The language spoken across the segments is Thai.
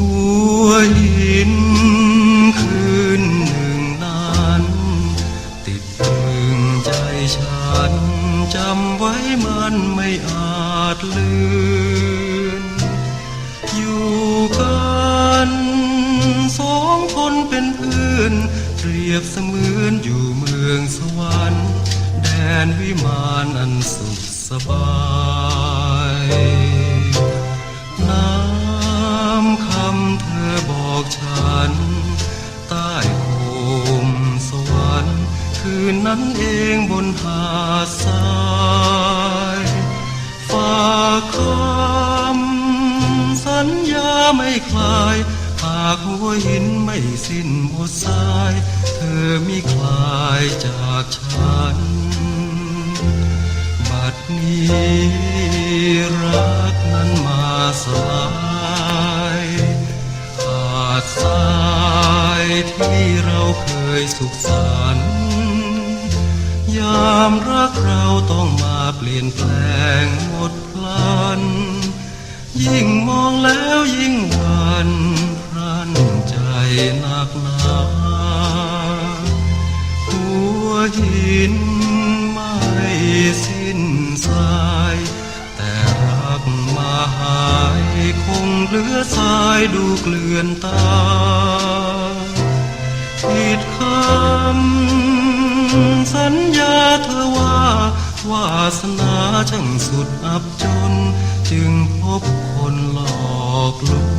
หัวหินคืนหนึ่งนั้น ติดตึงใจฉันจำไว้มันไม่อาจลืนอยู่กันสองคนเป็นเพื่อนเปรียบเสมือนอยู่เมืองสวรรค์ แดนวิมานอันสุขสบาย คืนนั้นเองบนหาดทรายฝากคำสัญญาไม่คลายหากหัวหินไม่สิ้นหมดสาย เธอมิคลายจากฉัน บัดนี้รักนั้นมาสลายขาดสายที่เราเคยสุขสันต์ ยามรักเราต้องมาเปลี่ยนแปลงหมดพลัน ยิ่งมองแล้วยิ่งหวันรันใจหนักหนาหัวหินไม่สิ้นสาย แต่รักมาหายคงเหลือสายดูเกลื่อนตาผิดคำ สัญญาเธอว่าวาสนาช่างสุดอับจน จึงพบคนหลอกลวง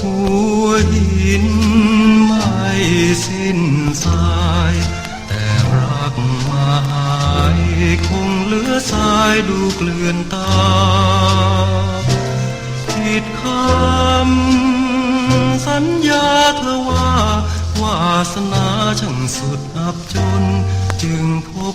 หัวหินไม่สิ้นสาย แต่รักมาหายคงเหลือสายดูเกลื่อนตาผิดคำสัญญาเธอว่าวาสนาช่างสุดอับจน จึงพบ